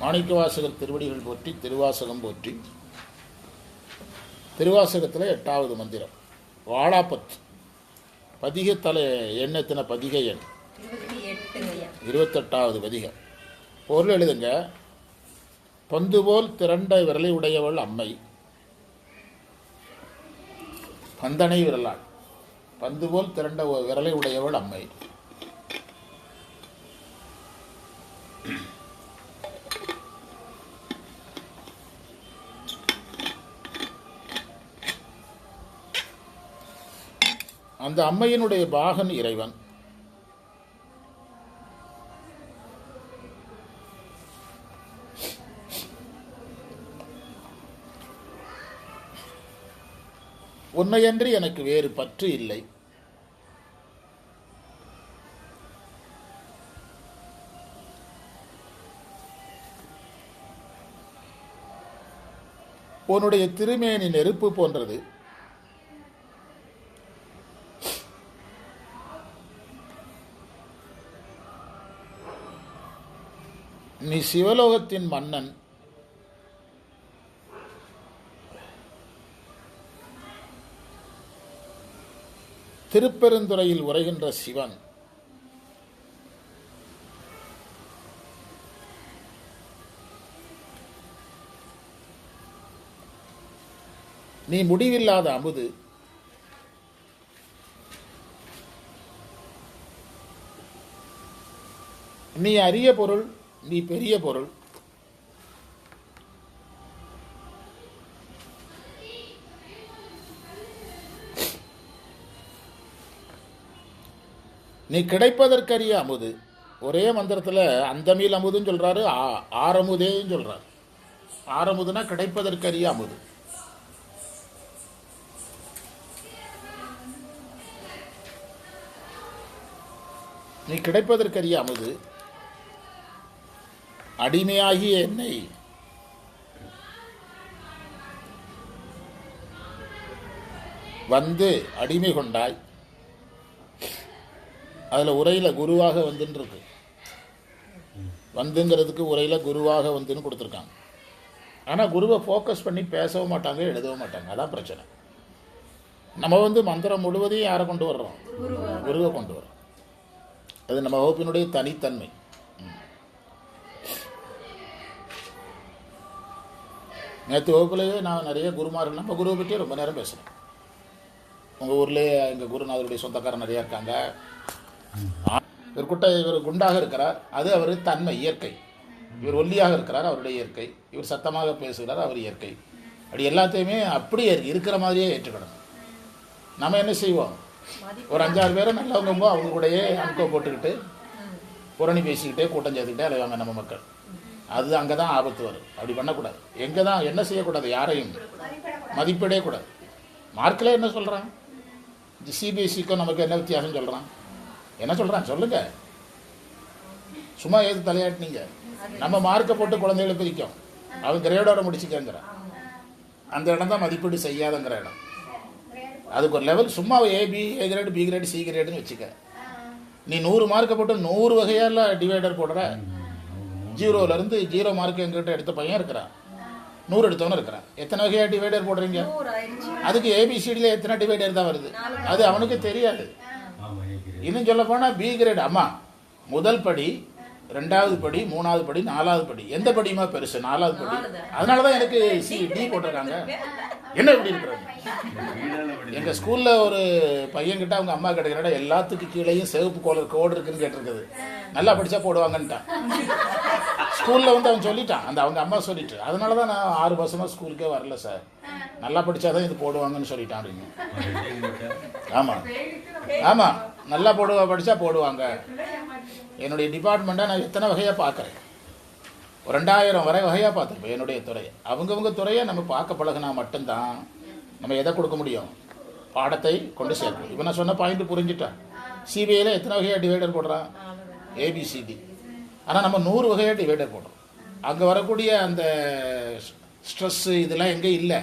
மாணிக்கவாசகர் திருவடிகள் போற்றி திருவாசகம் போற்றி. திருவாசகத்தில் எட்டாவது மந்திரம். வாழாப்பத்து. பதிகத்தலை எண்ணத்தின பதிகை எண்? இருபத்தெட்டாவது பதிகம் பொருள் எழுதுங்க. பந்து போல் திரண்ட விரலை உடையவள் அம்மை. பந்தனை விரலாள். பந்து போல் திரண்ட விரலை உடையவள் அம்மை. அந்த அம்மையினுடைய பாகன் இறைவன். உன்னையன்றி எனக்கு வேறு பற்று இல்லை. உன்னுடைய திருமேனி நெருப்பு போன்றது. நீ சிவலோகத்தின் மன்னன். திருப்பெருந்துறையில் உரைகின்ற சிவன். நீ முடிவில்லாத அமுது. நீ அரிய பொருள் நீ பெரிய பொருள். நீ கிடைப்பதற்கரிய அமுது. ஒரே மந்திரத்தில் அந்தமில் அமுதுன்னு சொல்கிறாரு ஆரமுதேன்னு சொல்கிறார் ஆரமுதுனா கிடைப்பதற்கரிய அமுது. நீ கிடைப்பதற்கரிய அமுது. அடிமையாகிய என்னை. வந்து அடிமை கொண்டாய். அதில் உரையில் குருவாக வந்துன்னு இருக்கு வந்துங்கிறதுக்கு உரையில் குருவாக வந்துன்னு கொடுத்துருக்காங்க. ஆனால் குருவை ஃபோக்கஸ் பண்ணி பேசவும் மாட்டாங்க எழுதவும் மாட்டாங்க. அதான் பிரச்சனை. நம்ம வந்து மந்திரம் முழுவதையும் யாரை கொண்டு வர்றோம்? குருவை கொண்டு வர்றோம். அது நம்ம வகுப்பினுடைய தனித்தன்மை. நேற்று வகுப்புலேயே நான் நிறைய குருமார்கள் நம்ம குருவை பற்றியே ரொம்ப நேரம் பேசுகிறேன் உங்கள் ஊர்லேயே எங்கள் குருநாதருடைய சொந்தக்காரன் நிறையா இருக்காங்க. இவர் குட்டை இவர் குண்டாக இருக்கிறார். அது அவர் தன்மை இயற்கை. இவர் ஒல்லியாக இருக்கிறார் அவருடைய இயற்கை. இவர் சத்தமாக பேசுகிறார் அவர் இயற்கை. அப்படி எல்லாத்தையுமே அப்படியே இருக்கிற மாதிரியே ஏற்றுக்கணும். நம்ம என்ன செய்வோம்? ஒரு அஞ்சாறு பேரை நல்லவங்க அவங்க கூடயே அனுக்கோ போட்டுக்கிட்டு புரணி பேசிக்கிட்டே கூட்டம் சேர்த்துக்கிட்டே அலைவாங்க நம்ம மக்கள். அது அங்கே தான் ஆபத்து வரும். அப்படி பண்ணக்கூடாது. எங்கே தான் என்ன செய்யக்கூடாது? யாரையும் மதிப்பிடே கூடாது மார்க்கில் என்ன சொல்கிறான் சிபிஎஸ்சிக்கும் நமக்கு என்ன வித்தியாசம் சொல்கிறான் என்ன சொல்கிறான் சொல்லுங்கள் சும்மா ஏது தலையாட்டினீங்க? நம்ம மார்க்கை போட்டு குழந்தைகளை பிரிக்கும் அவன் கிரேடோட முடிச்சுக்கங்கிறான் அந்த இடம் தான் மதிப்பீடு செய்யாதங்கிற இடம். அதுக்கு ஒரு லெவல் சும்மா A B A grade B grade C கிரேடுன்னு வச்சுக்க. நீ நூறு மார்க்கை போட்டு நூறு வகையால் டிவைடர் போடுற? ஜீரோலேருந்து ஜீரோ மார்க் எங்கிட்ட எடுத்த பையன் இருக்கிறான். நூறு எடுத்தவனும் இருக்கிறான். எத்தனை வகையாக டிவைடர் போடுறீங்க? அதுக்கு ஏபிசிடியில் எத்தனை டிவைடர் தான் வருது? அது அவனுக்கு தெரியாது. இன்னும் சொல்ல போனால் பி கிரேட் அம்மா முதல் படி ரெண்டாவது படி மூணாவது படி நாலாவது படி. எந்த படியுமா பெருசு? நாலாவது படி. அதனால தான் எனக்கு சி டி போட்டிருக்காங்க. என்ன இப்படி இருக்கிறாங்க? எங்கள் ஸ்கூலில் ஒரு பையன்கிட்ட அவங்க அம்மா கிடைக்கிறா எல்லாத்துக்கும் கீழேயும் சிவப்பு கோலர் கோடு இருக்குன்னு கேட்டிருக்குது. நல்லா படித்தா போடுவாங்கன்ட்டான். ஸ்கூலில் வந்து அவன் சொல்லிட்டான். அந்த அவங்க அம்மா சொல்லிட்டு அதனால தான் நான் ஆறு வருஷமாக ஸ்கூலுக்கே வரல சார். நல்லா படித்தா தான் இது போடுவாங்கன்னு சொல்லிட்டான் அப்படின்னு. ஆமாம் ஆமாம் நல்லா போடுவா படித்தா போடுவாங்க. என்னுடைய டிபார்ட்மெண்ட்டை நான் எத்தனை வகையாக பார்க்குறேன்? ஒரு ரெண்டாயிரம் வரை வகையாக பார்த்துருப்பேன் என்னுடைய துறையை. அவங்கவுங்க துறையை நம்ம பார்க்க பழகினா மட்டும்தான் நம்ம எதை கொடுக்க முடியும்? பாடத்தை கொண்டு சேர்க்கணும். இவன் நான் சொன்ன பாயிண்ட் புரிஞ்சுட்டான். சிபிஐயில் எத்தனை வகையாக டிவைடர் போடுறான்? ஏபிசிடி ஆனால் நம்ம நூறு வகையாக டிவைடர் போடுறோம் அங்கே வரக்கூடிய அந்த ஸ்ட்ரெஸ்ஸு இதெல்லாம் எங்கே இல்லை.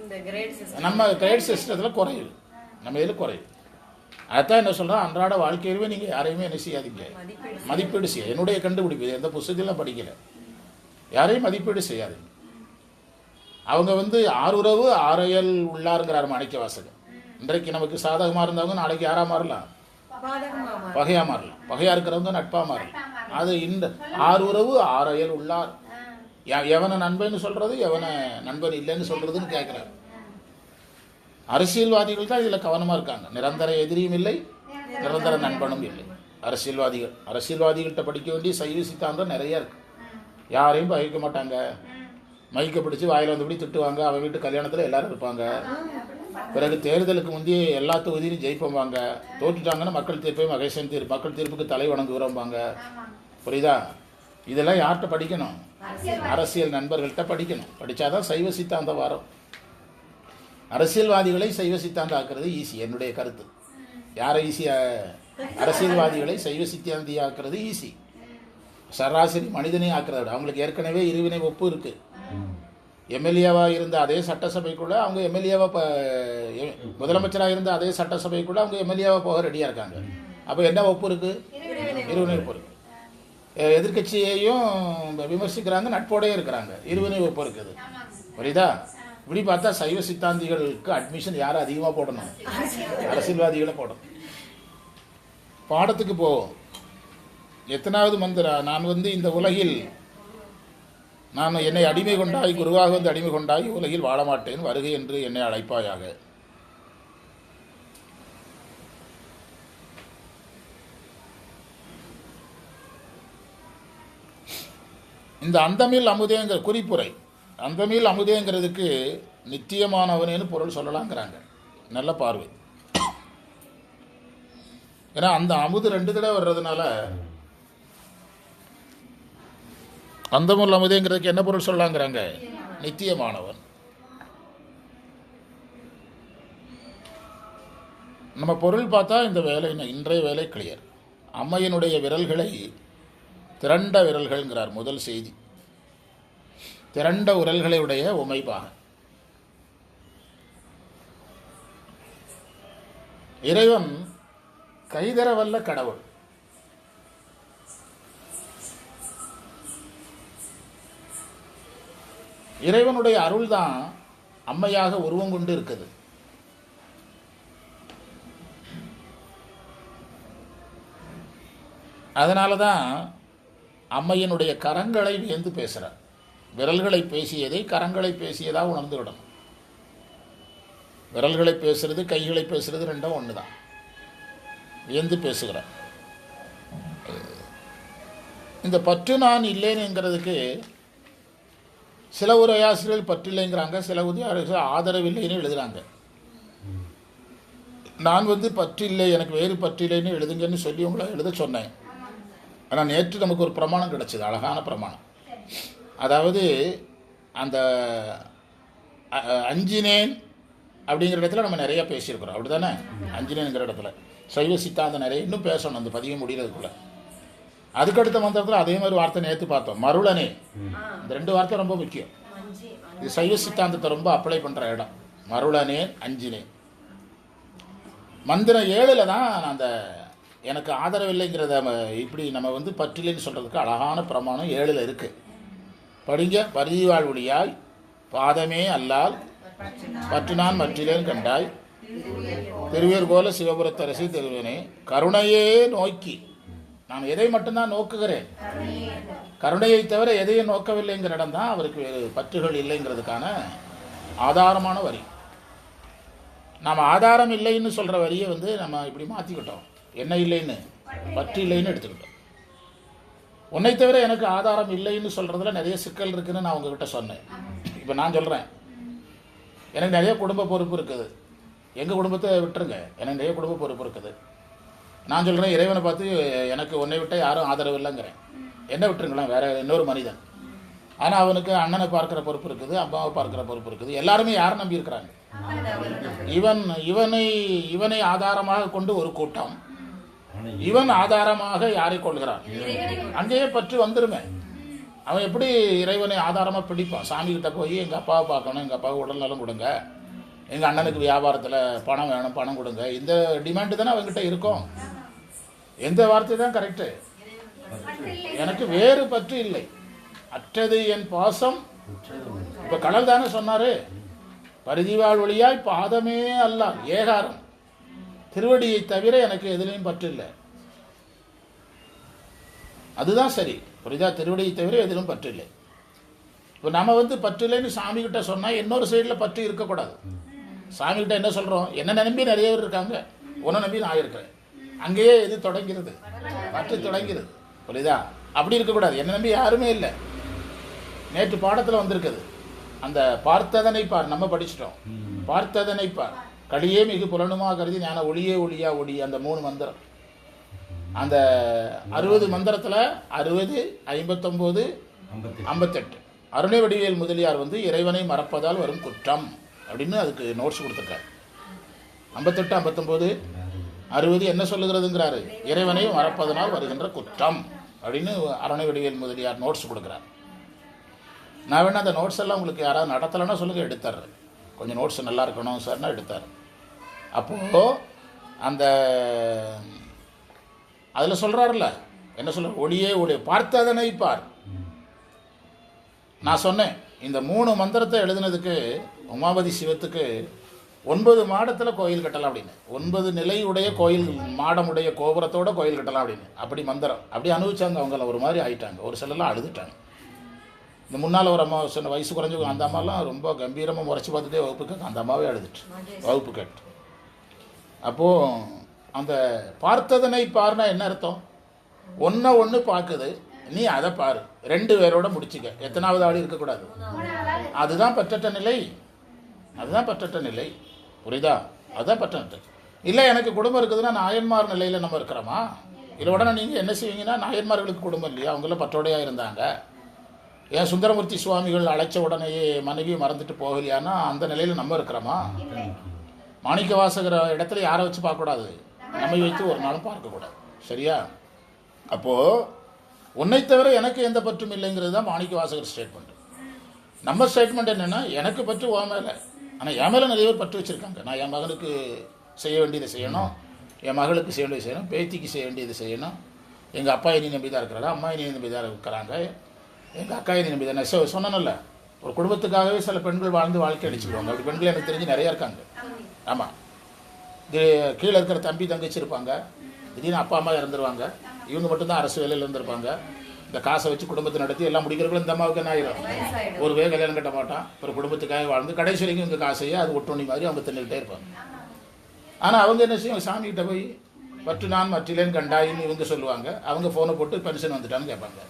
இந்த கிரேட் சிஸ்டம் நம்ம கிரேட் சிஸ்டத்தில் குறையுது. நம்ம இதில் குறையுது? அதான் என்ன சொல்கிறேன் அன்றாட வாழ்க்கையிலுமே நீங்கள் யாரையுமே என்ன செய்யாதீங்க. மதிப்பீடு செய்ய. என்னுடைய கண்டுபிடிப்பு எந்த புத்தகத்திலும் படிக்கல. யாரையும் மதிப்பீடு செய்யாது. அவங்க வந்து ஆறுறவு ஆறையல் உள்ளாருங்கிறார் மாணிக்க வாசகர் இன்றைக்கு நமக்கு சாதகமாக இருந்தவங்க நாளைக்கு யாரா மாறலாம். பகையா மாறலாம். பகையா இருக்கிறவங்க நட்பா மாறலாம். அது இந்த ஆறு உறவு ஆறையல் உள்ளார். எ- எவனை நண்பன்னு சொல்றது எவனை நண்பன் இல்லைன்னு சொல்றதுன்னு கேட்கிறார். அரசியல்வாதிகள் தான் இதுல கவனமா இருக்காங்க. நிரந்தர எதிரியும் இல்லை நிரந்தர நண்பனும் இல்லை. அரசியல்வாதிகள் அரசியல்வாதிகள்கிட்ட படிக்க வேண்டிய சைவ சித்தாந்தம் நிறைய இருக்கு. யாரையும் பகைக்க மாட்டாங்க. மைக்க பிடிச்சு வாயில வந்தபடி திட்டுவாங்க. அவன் வீட்டு கல்யாணத்துல எல்லாரும் இருப்பாங்க. பிறகு தேர்தலுக்கு முந்தைய எல்லா தொகுதியிலும் ஜெயிப்போம்பாங்க. தோற்றுட்டாங்கன்னா மக்கள் தீர்ப்பை மகேசன் தீர்ப்பு மக்கள் தீர்ப்புக்கு தலை வணங்குகிறோம்பாங்க. புரியுதா? இதெல்லாம் யார்கிட்ட படிக்கணும்? அரசியல் நண்பர்கள்ட்ட படிக்கணும். படிச்சாதான் சைவ சித்தாந்தம் வரும். அரசியல்வாதிகளை சைவ சித்தாந்தம் ஆக்குறது ஈஸி என்னுடைய கருத்து. யாரை ஈஸியாக அரசியல்வாதிகளை சைவ சித்தாந்தி ஆக்குறது ஈஸி சராசரி மனிதனே ஆக்குறத விட அவங்களுக்கு ஏற்கனவே இருவினை ஒப்பு இருக்குது எம்எல்ஏவாக இருந்த அதே சட்டசபைக்குள்ள அவங்க எம்எல்ஏவாக இப்போ முதலமைச்சராக இருந்த அதே சட்டசபைக்குள்ள அவங்க எம்எல்ஏவாக போக ரெடியாக இருக்காங்க. அப்போ என்ன ஒப்பு இருக்குது இருவினை ஒப்பு இருக்கு. எதிர்கட்சியையும் விமர்சிக்கிறாங்க நட்போடயே இருக்கிறாங்க. இருவினை ஒப்பு இருக்குது. புரியுதா? இப்படி பார்த்தா சைவ சித்தாந்திகளுக்கு அட்மிஷன் யார் அதிகமாக போடணும்? அரசியல்வாதிகளை போடணும். பாடத்துக்கு போவோம் எத்தனாவது மந்திரா? நான் வந்து இந்த உலகில் நான் என்னை அடிமை கொண்டாய் குருவாக வந்து அடிமை கொண்டாய் உலகில் வாழ மாட்டேன் வருகை என்று என்னை அழைப்பாயாக. இந்த அந்தமில் அமுதேங்கிற குறிப்புரை அந்தமில் அமுதேங்கிறதுக்கு நித்தியமானவனேன்னு பொருள் சொல்லலாங்கிறாங்க. நல்ல பார்வை. ஏன்னா அந்த அமுது ரெண்டு தடவை வர்றதுனால அந்தமுல் அமுதேங்கிறதுக்கு என்ன பொருள் சொல்லலாங்கிறாங்க நித்தியமானவன். நம்ம பொருள் பார்த்தா இந்த வேலை இன்றைய வேலை கிளியர் அம்மையினுடைய விரல்களை திரண்ட விரல்கள்ங்கிறார் முதல் செய்தி. திரண்ட உரல்களை உடைய உமைப்பாக இறைவன் கைதரவல்ல கடவுள். இறைவனுடைய அருள்தான் அம்மையாக உருவம் கொண்டு இருக்குது. அதனால தான் அம்மையினுடைய கரங்களை வியந்து பேசுகிறார் விரல்களை பேசியதை கரங்களை பேசியதாக உணர்ந்துவிடணும். விரல்களை பேசுறது கைகளை பேசுறது ரெண்டும் ஒன்று தான் வியந்து பேசுகிறார். இந்த பற்று நான் இல்லைனுங்கிறதுக்கு சில உரையாசிரியர்கள் பற்றில்லைங்கிறாங்க சில உரையாசிரியர்கள் ஆதரவில்லைன்னு எழுதுறாங்க. நான் வந்து பற்றில்லை எனக்கு வேறு பற்றில்லைன்னு எழுதுங்கன்னு சொல்லி உங்களை எழுத சொன்னேன். ஆனால் நேற்று நமக்கு ஒரு பிரமாணம் கிடைச்சது அழகான பிரமாணம். அதாவது அந்த அஞ்சினேன் அப்படிங்கிற இடத்துல நம்ம நிறைய பேசியிருக்கிறோம். அப்படி தானே அஞ்சினேங்கிற இடத்துல. சைவ சித்தாந்தம் நிறைய இன்னும் பேசணும் அந்த பதிவு முடிகிறதுக்குள்ள அதுக்கடுத்த மந்திரத்தில் அதே மாதிரி வார்த்தை நேற்று பார்த்தோம். மருளனே. இந்த ரெண்டு வார்த்தை ரொம்ப முக்கியம். இது சைவ சித்தாந்தத்தை ரொம்ப அப்ளை பண்ணுற இடம். மருளனே அஞ்சினேன் மந்திரம் ஏழுல தான் அந்த எனக்கு ஆதரவில்லைங்கிறத நம்ம இப்படி நம்ம வந்து பற்றிலைன்னு சொல்கிறதுக்கு அழகான பிரமாணம் ஏழில் இருக்குது படிங்க. பரிதிவாழ்வுடியாய் பாதமே அல்லால் பற்றினான் மற்றிலேன் கண்டாய். திருவேர்கோல சிவபுரத்தரசி திருவனே கருணையே நோக்கி. நான் எதை மட்டும்தான் நோக்குகிறேன்? கருணையை தவிர எதையும் நோக்கவில்லைங்கிற இடம் தான் அவருக்கு பற்றுகள் இல்லைங்கிறதுக்கான ஆதாரமான வரி. நாம் ஆதாரம் இல்லைன்னு சொல்கிற வரியை வந்து நம்ம இப்படி மாற்றிக்கிட்டோம் என்ன இல்லைன்னு? பற்று இல்லைன்னு எடுத்துக்கிட்டோம். உன்னை தவிர எனக்கு ஆதாரம் இல்லைன்னு சொல்கிறதுல நிறைய சிக்கல் இருக்குதுன்னு நான் உங்ககிட்ட சொன்னேன். இப்போ நான் சொல்கிறேன் எனக்கு நிறைய குடும்ப பொறுப்பு இருக்குது. எங்கள் குடும்பத்தை விட்டுருங்க. எனக்கு நிறைய குடும்ப பொறுப்பு இருக்குது. நான் சொல்கிறேன் இறைவனை பார்த்து எனக்கு உன்னை விட்டால் யாரும் ஆதரவு இல்லைங்கிறேன். என்ன விட்டுருங்களேன் வேற இன்னொரு மனிதன். ஆனால் அவனுக்கு அண்ணனை பார்க்குற பொறுப்பு இருக்குது அம்மாவை பார்க்குற பொறுப்பு இருக்குது. எல்லாருமே யாரை நம்பி இருக்கிறாங்க? இவன் இவனை இவனை ஆதாரமாக கொண்டு ஒரு கூட்டம். இவன் ஆதாரமாக யாரை கொள்கிறான்? அங்கேயே பற்றி வந்துருமே அவன் எப்படி இறைவனை ஆதாரமாக பிடிப்பான்? சாமி கிட்ட போய் எங்கள் அப்பாவை பார்க்கணும் எங்கள் அப்பாவை உடல் நலம் கொடுங்க. எங்கள் அண்ணனுக்கு வியாபாரத்தில் பணம் வேணும் பணம் கொடுங்க. இந்த டிமாண்டு தானே அவங்ககிட்ட இருக்கும். எந்த வார்த்தை தான் கரெக்டு எனக்கு வேறு பற்று இல்லை. அற்றது என் பாசம். இப்ப கடல் தானே சொன்னாரு? பரிதிவாழ் ஒளியாய் பாதமே அல்ல ஏகாரம். திருவடியை தவிர எனக்கு எதுலையும் பற்றில்லை அதுதான் சரி. புரிதா திருவடியை தவிர எதிலும் பற்றில்லை இப்போ நம்ம வந்து பற்றில்லைன்னு சாமி கிட்ட சொன்னால் இன்னொரு சைடில் பற்று இருக்கக்கூடாது. சாமி கிட்ட என்ன சொல்கிறோம் என்ன நம்பி நிறைய பேர் இருக்காங்க. உன்னை நம்பி நான் இருக்கிறேன். அங்கேயே இது தொடங்கிறது. பற்று தொடங்கிறது. புரியுதா? அப்படி இருக்கக்கூடாது. என்ன நம்பி யாருமே இல்லை. நேற்று பாடத்தில் வந்திருக்குது. அந்த பார்த்ததனை பார் நம்ம படிச்சிட்டோம். பார்த்ததனை பார். களியே மிகு புலனுமா கருதி ஞான ஒளியே ஒளியா ஒளி அந்த மூணு மந்திரம். அந்த அறுபது மந்திரத்தில் அறுபது ஐம்பத்தொம்போது ஐம்பத்தெட்டு. அருணை வடிவேல் முதலியார் வந்து இறைவனை மறப்பதால் வரும் குற்றம் அப்படின்னு அதுக்கு நோட்ஸ் கொடுத்துருக்காரு. ஐம்பத்தெட்டு ஐம்பத்தொம்போது அறுபது என்ன சொல்லுகிறதுங்கிறாரு? இறைவனை மறப்பதனால் வருகின்ற குற்றம் அப்படின்னு அருணை வடிவேல் முதலியார் நோட்ஸ் கொடுக்குறார். நான் வேணா அந்த நோட்ஸ் எல்லாம் உங்களுக்கு யாராவது நடத்தலைன்னா சொல்லுங்கள் எடுத்தார் கொஞ்சம் நோட்ஸ் நல்லா இருக்கணும் சார்னா எடுத்தார் அப்போது அந்த அதில் சொல்கிறாருல்ல என்ன சொல்ற ஒளியே ஒளி பார்த்ததனை பார். நான் சொன்னேன் இந்த மூணு மந்திரத்தை எழுதுனதுக்கு உமாபதி சிவத்துக்கு ஒன்பது மாடத்தில் கோயில் கட்டலாம் அப்படின்னு. ஒன்பது நிலையுடைய கோயில் மாடமுடைய கோபுரத்தோட கோயில் கட்டலாம் அப்படின்னு. அப்படி மந்திரம். அப்படி அனுபவிச்சாங்க அவங்கள ஒரு மாதிரி ஆயிட்டாங்க. ஒரு சிலர்லாம் அழுதுட்டாங்க. இந்த முன்னால் ஒரு அம்மா சொன்ன வயசு குறைஞ்சவங்க அந்த அம்மாலாம் ரொம்ப கம்பீரமாக முறைச்சி பார்த்துட்டே வகுப்பு கேட்க அந்த அம்மாவே அழுதுட்டு. வகுப்பு கேட்டு. அப்போது அந்த பார்த்ததனை பாருனா என்ன அர்த்தம்? ஒன்றை ஒன்று பார்க்குது. நீ அதை பாரு. ரெண்டு பேரோட முடிச்சுக்க. எத்தனாவது ஆள் இருக்கக்கூடாது? அதுதான் பற்றட்ட நிலை. அதுதான் பற்றட்ட நிலை. புரியுதா? அதுதான் பட்டம் இல்லை எனக்கு குடும்பம் இருக்குதுன்னா நாயன்மார் நிலையில் நம்ம இருக்கிறோமா? இல்லை உடனே நீங்கள் என்ன செய்வீங்கன்னா நாயன்மார்களுக்கு குடும்பம் இல்லையா? அவங்களாம் பற்றோடையாக இருந்தாங்க. ஏன் சுந்தரமூர்த்தி சுவாமிகள் அழைச்ச உடனேயே மனைவி மறந்துட்டு போகலையானா அந்த நிலையில் நம்ம இருக்கிறோமா? மாணிக்க வாசகர இடத்துல யாரை வச்சு பார்க்கக்கூடாது? நம்மை வைத்து ஒரு நாளும் பார்க்கக்கூடாது. சரியா? அப்போது உன்னை தவிர எனக்கு எந்த பற்றும் இல்லைங்கிறது தான் மாணிக்க வாசகர் ஸ்டேட்மெண்ட் நம்ம ஸ்டேட்மெண்ட் என்னென்னா எனக்கு பற்று ஓ மேலே. ஆனால் என் மேலே நிறைய பேர் பற்று வச்சுருக்காங்க. நான் என் மகனுக்கு செய்ய வேண்டியதை செய்யணும். என் மகளுக்கு செய்ய வேண்டியது செய்யணும். பேத்திக்கு செய்ய வேண்டியது செய்யணும். எங்கள் அப்பா இனி நம்பி தான் இருக்கிறாங்க அம்மா இனி நம்பி தான் இருக்கிறாங்க. எங்கள் அக்கா இனி நம்பி தான் சொ ஒரு குடும்பத்துக்காகவே சில பெண்கள் வாழ்ந்து வாழ்க்கை அடிச்சுடுவாங்க அப்படி பெண்கள் எனக்கு தெரிஞ்சு நிறையா இருக்காங்க. ஆமாம் இது கீழே இருக்கிற தம்பி தங்கச்சி இருப்பாங்க. திடீர்னு அப்பா அம்மா இறந்துருவாங்க. இவங்க மட்டும்தான் அரசு வேலையில் இருந்திருப்பாங்க. இந்த காசை வச்சு குடும்பத்தை நடத்தி எல்லாம் முடிக்கிறவங்களும் இந்த அம்மாவுக்கு என்ன ஆயிரும்? ஒரு வே கல்யாணம் கட்ட மாட்டான். ஒரு குடும்பத்துக்காக வாழ்ந்து கடைசி வரைக்கும் இவங்க காசையே அது ஒட்டுணி மாதிரி அவங்க தின்னுக்கிட்டே இருப்பாங்க. ஆனால் அவங்க என்ன செய்யும்? சாமிகிட்ட போய் பற்று நான் மற்றிலேன்னு கண்டாயின்னு இவங்க சொல்லுவாங்க. அவங்க ஃபோனை போட்டு பென்ஷன் வந்துட்டான்னு கேட்பாங்க.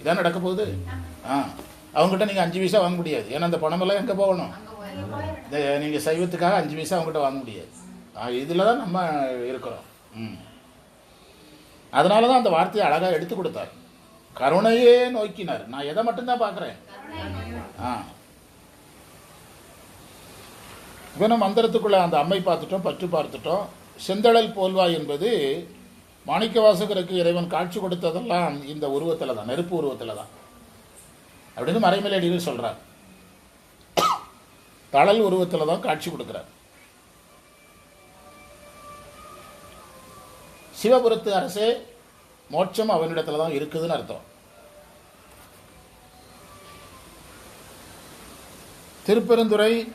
இதான் நடக்க போகுது? ஆ. அவங்ககிட்ட நீங்கள் அஞ்சு பைசா வாங்க முடியாது. ஏன்னா அந்த பணமெல்லாம் எங்கே போகணும்? இந்த நீங்கள் சைவத்துக்காக அஞ்சு பைசா அவங்ககிட்ட வாங்க முடியாது. இதில் தான் நம்ம இருக்கிறோம். ம். அதனால தான் அந்த வார்த்தையை அழகாக எடுத்து கொடுத்தார். கருணையே நோக்கினார். நான் எதை மட்டும்தான் பார்க்குறேன்? ஆ. இப்போ நம்ம மந்திரத்துக்குள்ள அந்த அம்மை பார்த்துட்டோம் பற்று பார்த்துட்டோம். செந்தழல் போல்வாய் என்பது மாணிக்க வாசகருக்கு இறைவன் காட்சி கொடுத்ததெல்லாம் இந்த உருவத்தில் தான் நெருப்பு உருவத்தில் தான். அப்படின்னு மறைமலையடிகள் சொல்கிறார் தழல் உருவத்தில் தான் காட்சி கொடுக்குறார். சிவபுரத்து அரசே மோட்சம் அவனிடத்துல தான் இருக்குதுன்னு அர்த்தம். திருப்பெருந்துறை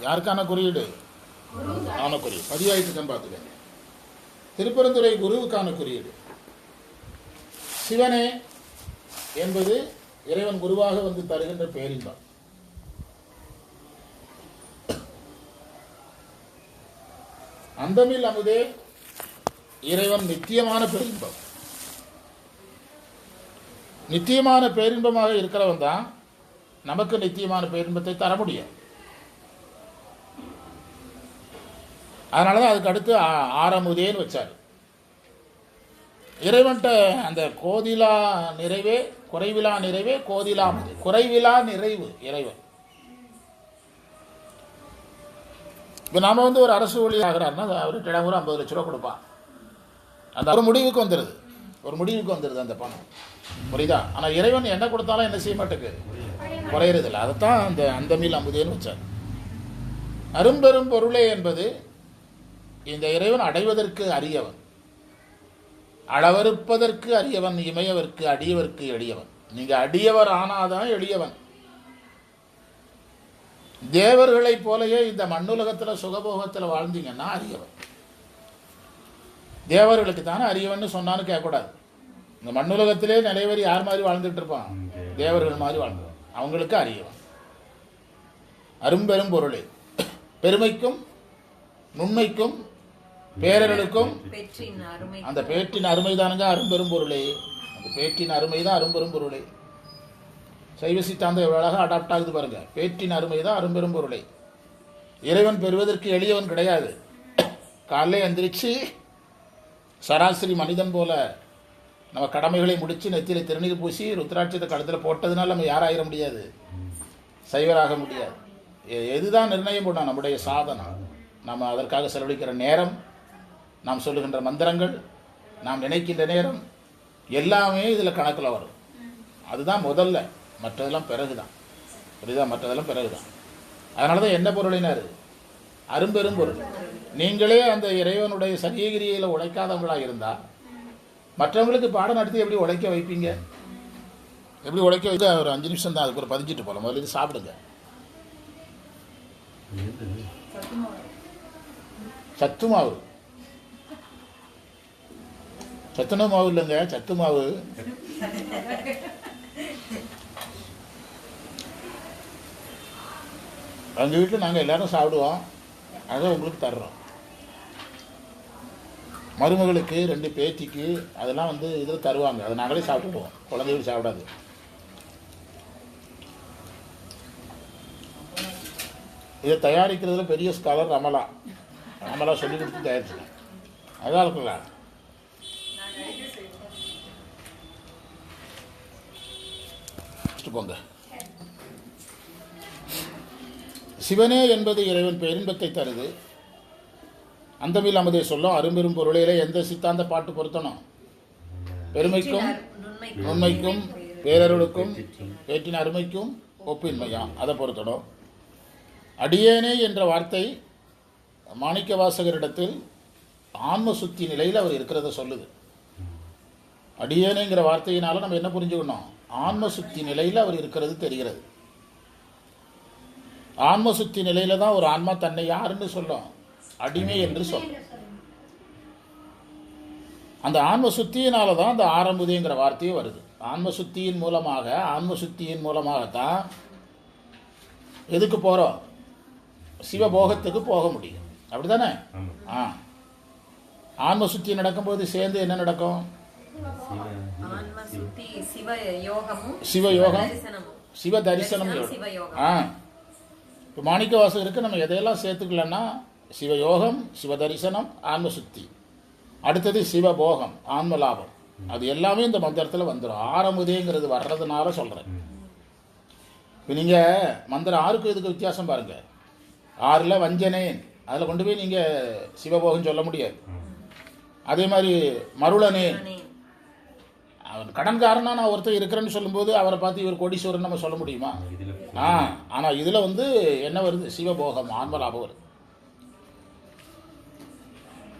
யாருக்கான குறியீடு? ஆன குறியீடு. பதிவாயிட்டுக்கான்னு பார்த்துக்கங்க. திருப்பெருந்துறை குருவுக்கான குறியீடு. சிவனே என்பது இறைவன் குருவாக வந்து தருகின்ற பேரின்பம். அந்தமில் அமுதே இறைவன் நித்தியமான பேரின்பம். நித்தியமான பேரின்பமாக இருக்கிறவன் தான் நமக்கு நித்தியமான பேரின்பத்தை தர முடியும். அதனால தான் அதுக்கு அடுத்து ஆரமுதேன்னு வச்சார். இறைவன்ட்ட அந்த கோதிலா நிறைவே குறைவிலா நிறைவே கோதிலா குறைவிலா நிறைவு இறைவன். இப்போ நம்ம வந்து ஒரு அரசு ஊழியர் ஆகிறாருன்னா அவருக்கு இடம் ஒரு ஐம்பது லட்ச ரூபா கொடுப்பான். அந்த ஒரு முடிவுக்கு வந்துடுது ஒரு முடிவுக்கு வந்துடுது அந்த பணம். புரியுதா? ஆனால் இறைவன் என்ன கொடுத்தாலும் என்ன செய்ய மாட்டேங்குது குறையிறதில்ல. அதைத்தான் அந்த அந்தமில் அமுதேன்னு வச்சார் அரும்பெரும் பொருளே என்பது இந்த இறைவன் அடைவதற்கு அரியவன். அளவறுப்பதற்கு அரியவன் இமையவர்க்கு அடியவர்க்கு எளியவன். நீங்க அடியவர் ஆனாதான் எளியவன். தேவர்களைப் போலவே இந்த மண்ணுலகத்துல சுகபோகத்துல வாழ்ந்தீங்கன்னா அரியவன். தேவர்களுக்கு தானே அரியவன் சொன்னான்னு கேட்கக்கூடாது. இந்த மண்ணுலகத்திலே நிலைவரி யார் மாதிரி வாழ்ந்துட்டு இருப்பான்? தேவர்கள் மாதிரி வாழ்ந்துருவான். அவங்களுக்கு அரியவன். அரும்பெரும் பொருளே. பெருமைக்கும் நுண்மைக்கும் பேரர்களுக்கும் பெற்றின் அருமை. அந்த அருமைதானுங்க அரும்பெரும் பொருளே. அந்த பேட்டின் அருமை தான் அரும்பெரும் பொருளே. சைவ சித்தாந்தம் எவ்வளோ அழகாக அடாப்ட் ஆகுது பாருங்க. பேட்டின் அருமை தான் அரும்பெரும் பொருளே. இறைவன் பெறுவதற்கு எளியவன் கிடையாது. காலைல எந்திரிச்சு சராசரி மனிதன் போல நம்ம கடமைகளை முடித்து நெத்தியில் திருநீர் பூசி ருத்ராட்சத்தை கழுத்தில் போட்டதுனால நம்ம யாராயிட முடியாது? சைவராக முடியாது. எதுதான் நிர்ணயம் பண்ணோம் நம்முடைய சாதனம் நம்ம அதற்காக செலவழிக்கிற நேரம் நாம் சொல்லுகின்ற மந்திரங்கள் நாம் நினைக்கின்ற நேரம் எல்லாமே இதில் கணக்கில் வரும். அதுதான் முதல்ல. மற்றதெல்லாம் பிறகுதான். புரியுதா? மற்றதெல்லாம் பிறகுதான். அதனால தான் என்ன பொருளினார்? அரும்பெரும் பொருள். நீங்களே அந்த இறைவனுடைய சரியகிரியில் உழைக்காதவங்களாக இருந்தால் மற்றவங்களுக்கு பாடம் நடத்தி எப்படி உழைக்க வைப்பீங்க? எப்படி உழைக்க வைக்க ஒரு அஞ்சு நிமிஷம் தான் அதுக்கு ஒரு பதிஞ்சிட்டு போகலாம் முதல்ல இது சாப்பிடுங்க. சத்து மாவு. சத்துண மாவு இல்லைங்க சத்து மாவு. எங்கள் வீட்டில் நாங்கள் எல்லாரும் சாப்பிடுவோம் அதை உங்களுக்கு தர்றோம். மருமகளுக்கு ரெண்டு பேத்திக்கு அதெல்லாம் வந்து இதில் தருவாங்க. அதை நாங்களே சாப்பிட்டுடுவோம் குழந்தைகள் சாப்பிடாது. இதை தயாரிக்கிறதுல பெரிய ஸ்காலர் ரமலா. ரமலா சொல்லி கொடுத்து தயாரிச்சிருக்கேன் அதான் இருக்குல்ல வச்சுட்டு போங்க. சிவனே என்பது இறைவன் பேரின்பத்தை தருது. அந்தமில் அமுதை சொல்லும் அரும்பெரும் பொருளிலே எந்த சித்தாந்த பாட்டு பொருத்தணும் பெருமைக்கும் நுண்மைக்கும் உண்மைக்கும் பேரருளுக்கும் பேற்றின் அருமைக்கும் ஒப்பின்மையா? அதை பொருத்தணும் அடியேனே என்ற வார்த்தை மாணிக்க வாசகரிடத்தில் ஆன்ம சுத்தி நிலையில் அவர் இருக்கிறத சொல்லுது. அடியேனேங்கிற வார்த்தையினால நம்ம என்ன புரிஞ்சுக்கணும்? ஆன்ம சுத்தி நிலையில் அவர் இருக்கிறது தெரிகிறது. ஆன்ம சுத்தி நிலையில தான் ஒரு ஆன்மா தன்னை யாருன்னு சொல்லும்? அடிமை என்று சொல்லும் அந்த ஆன்ம சுத்தியினால தான் அந்த ஆரம்புதிங்கிற வார்த்தையே வருது. ஆன்ம சுத்தியின் மூலமாக ஆன்ம சுத்தியின் மூலமாகத்தான் எதுக்கு போகிறோம் சிவபோகத்துக்கு போக முடியும். அப்படிதானே ஆ. ஆன்ம சுத்தி நடக்கும்போது சேர்ந்து என்ன நடக்கும்? ஆன்ம சுத்தி சிவ யோகமும் சிவ யோகம். தரிசனமும். சிவ தரிசனம். ஆ. இப்போ மாணிக்க வாசகருக்கு நம்ம எதையெல்லாம் சேர்த்துக்கலன்னா சிவயோகம் சிவ தரிசனம் ஆன்ம சுத்தி அடுத்தது சிவபோகம் ஆன்ம லாபம் அது எல்லாமே இந்த மந்திரத்தில் வந்துடும் ஆரம்புதேங்கிறது வர்றதுனால சொல்கிறேன் இப்போ நீங்கள் மந்திரம் ஆறுக்கு இதுக்கு வித்தியாசம் பாருங்க. ஆறில் வஞ்சனேன். அதில் கொண்டு போய் நீங்கள் சிவபோகம் சொல்ல முடியாது. அதே மாதிரி மருளனேன். அவன் கடன்காரனா நான் ஒருத்தர் இருக்கிறேன்னு சொல்லும்போது அவரை பார்த்து இவர் கோடீஸ்வரன் நம்ம சொல்ல முடியுமா? ஆ ஆனால் இதில் வந்து என்ன வருது? சிவபோகம் ஆன்மலாபம் வருது.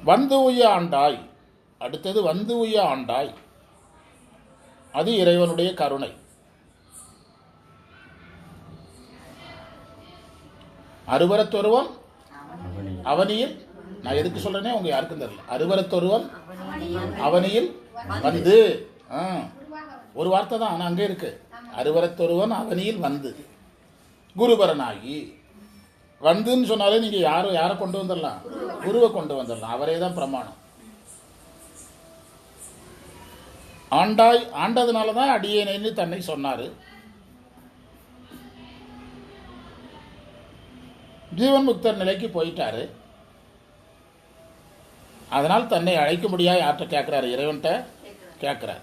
வந்து உய ஆண்டாய் அடுத்தது வந்து உய ஆண்டாய் அது இறைவனுடைய கருணை. அறுவரத்தொருவம் அவனியில் நான் எதுக்கு சொல்றேனே உங்க யாருக்கும் தெரியல. அறுவரத்தொருவம் அவனியில் வந்து. ஆ, ஒரு வார்த்தை தான் ஆனால் அங்கே இருக்கு. அறுவரத்தொருவன் அவனியில் வந்து. குருபரனாகி. வந்துன்னு சொன்னாலே நீங்கள் யாரும் யாரை கொண்டு வந்துடலாம்? குருவை கொண்டு வந்துடலாம். அவரே தான் பிரமாணம். ஆண்டாய் ஆண்டதுனால தான் அடியேனேன்னு தன்னை சொன்னார். ஜீவன் முக்தர் நிலைக்கு போயிட்டாரு. அதனால் தன்னை அழைக்க முடியாது யார்கிட்ட கேட்குறாரு இறைவன்கிட்ட கேட்குறாரு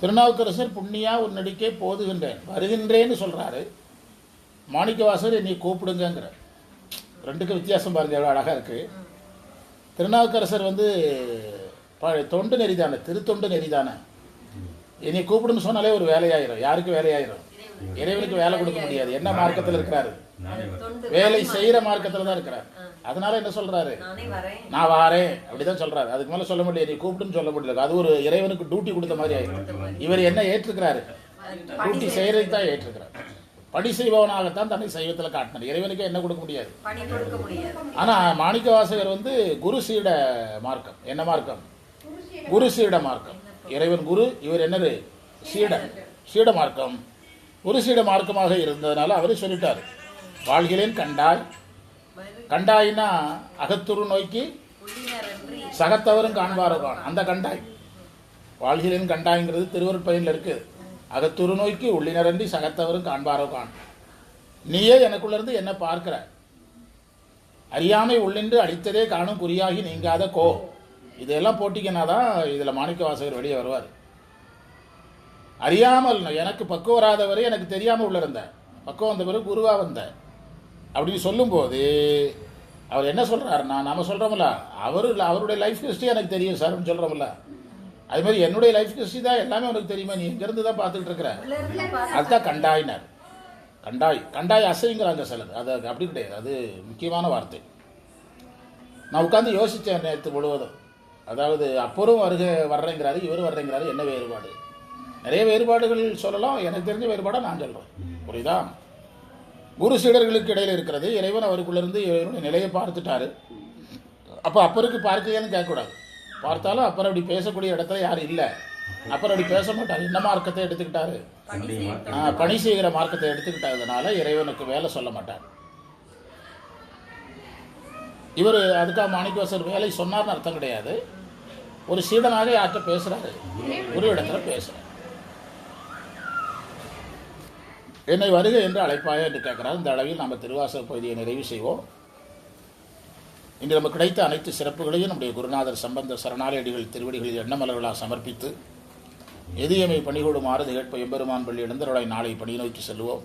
திருநாவுக்கரசர் புண்ணியா உன்னடிக்கே போதுகின்றேன். வருகின்றேன்னு சொல்கிறாரு மாணிக்கவாசர் என்னை கூப்பிடுங்கங்கிற ரெண்டுக்கும் வித்தியாசம் பாருங்க எவ்வளோ அழகாக இருக்குது திருநாவுக்கரசர் வந்து பழைய தொண்டு நெறிதானே திருத்தொண்டு நெறிதானே? என்னை கூப்பிடுன்னு சொன்னாலே ஒரு வேலையாயிரும். யாருக்கு வேலையாயிரும்? இறைவனுக்கு வேலை கொடுக்க முடியாது. என்ன மார்க்கத்தில் இருக்கிறாரு? வேலை செய்யற மார்க்கத்துல தான் இருக்கிறார். அதனால என்ன சொல்றாரு? நானே வரேன். அப்படிதான் சொல்றாரு. அதுக்கு மேல சொல்ல முடியாது நீ கூப்பிட்டுன்னு சொல்ல முடியல. அது ஒரு இறைவனுக்கு டியூட்டி கொடுத்த மாதிரி ஆயிடும் இவர் என்ன ஏற்றுக்கிறாரு? டியூட்டி செய்யறதுக்கு தான் ஏற்றுக்கிறார். பணி செய்பவனாகத்தான் தன்னை சைவத்துல காட்டினார். இறைவனுக்கு என்ன கொடுக்க முடியாது? பணி கொடுக்க முடியாது. ஆனா மாணிக்க வாசகர் வந்து குரு சீட மார்க்கம். என்ன மார்க்கம்? குரு சீட மார்க்கம். இறைவன் குரு இவர் என்னது? சீட. சீட மார்க்கம். குரு சீட மார்க்கமாக இருந்ததுனால அவரே சொல்லிட்டாரு. வாழ்கிறேன் கண்டாய். கண்டாயினா அகத்துரு நோக்கி சகத்தவரும் காண்பாரோ காண் அந்த கண்டாய். வாழ்கிறேன் கண்டாய்ங்கிறது திருவருட்பயனில் இருக்கு. அகத்துரு நோக்கி உள்ளினரன்றி சகத்தவரும் காண்பாரோ காண் நீயே எனக்குள்ளேருந்து என்ன பார்க்கிற? அறியாமை உள்ளின்று அடித்ததே காணும் குறியாகி நீங்காத கோ. இதெல்லாம் போட்டிக்கினாதான் இதில் மாணிக்க வாசகர் வெளியே வருவார். அறியாமல் எனக்கு பக்குவம் வராத எனக்கு தெரியாமல் உள்ளிருந்த. பக்குவம் வந்த பிறகு குருவாக வந்தேன் அப்படின்னு சொல்லும்போது அவர் என்ன சொல்றாருன்னா நாம சொல்றோம்ல அவர் அவருடைய லைஃப் ஹிஸ்ட்ரி எனக்கு தெரியும் சார்னு சொல்றோம்ல. அது மாதிரி என்னுடைய லைஃப் ஹிஸ்ட்ரி தான் எல்லாமே உனக்கு தெரியுமா? நீ இங்கிருந்து தான் பார்த்துட்டு இருக்கிற. அதுதான் கண்டாயினார். கண்டாய் கண்டாய் அசைங்கிறாங்க சிலர். அது அப்படி கிடையாது. அது முக்கியமான வார்த்தை. நான் உட்காந்து யோசித்தேன் நேற்று முழுவதும். அதாவது அப்பரும் வருக வர்றேங்கிறாரு இவரும் வர்றேங்கிறாரு என்ன வேறுபாடு? நிறைய வேறுபாடுகள் சொல்லலாம். எனக்கு தெரிஞ்ச வேறுபாடை நான் சொல்கிறேன் புரியுதா? குரு சீடர்களுக்கு இடையில் இருக்கிறது. இறைவன் அவருக்குள்ளேருந்து இறைவனுடைய நிலையை பார்த்துட்டாரு. அப்போ அப்பருக்கு பார்க்கையான்னு கேட்கக்கூடாது. பார்த்தாலும் அப்புறம் அப்படி பேசக்கூடிய இடத்துல யாரும் இல்லை. அப்புறம் அப்படி பேச மாட்டார். என்ன மார்க்கத்தை எடுத்துக்கிட்டாரு? பணி பணி செய்கிற மார்க்கத்தை எடுத்துக்கிட்டதுனால இறைவனுக்கு வேலை சொல்ல மாட்டார். இவர் அதுக்காக மாணிக்கவாசர் வேலை சொன்னார்னு அர்த்தம் கிடையாது. ஒரு சீடனாக யார்கிட்ட பேசுறாரு? ஒரு இடத்துல பேசுறாரு. என்னை வருக என்று அழைப்பாயா என்று கேட்கிறார். இந்த அளவில் நாம் திருவாசக பகுதியை நிறைவு செய்வோம். இன்று நமக்கு கிடைத்த அனைத்து சிறப்புகளையும் நம்முடைய குருநாதர் சம்பந்த சரணாலயடிகள் திருவடிகளில் எண்ணமலர்களாக சமர்ப்பித்து எதியமை பணிகூடும் ஆறுதி கேட்ப எம்பெருமான் பள்ளி எழுந்தருளாய் நாளை பணி நோக்கி செல்வோம்.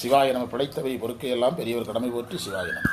சிவாய நம பிழைத்தவை பொறுக்கையெல்லாம் பெரியவர் கடமை போற்றி சிவாயினம்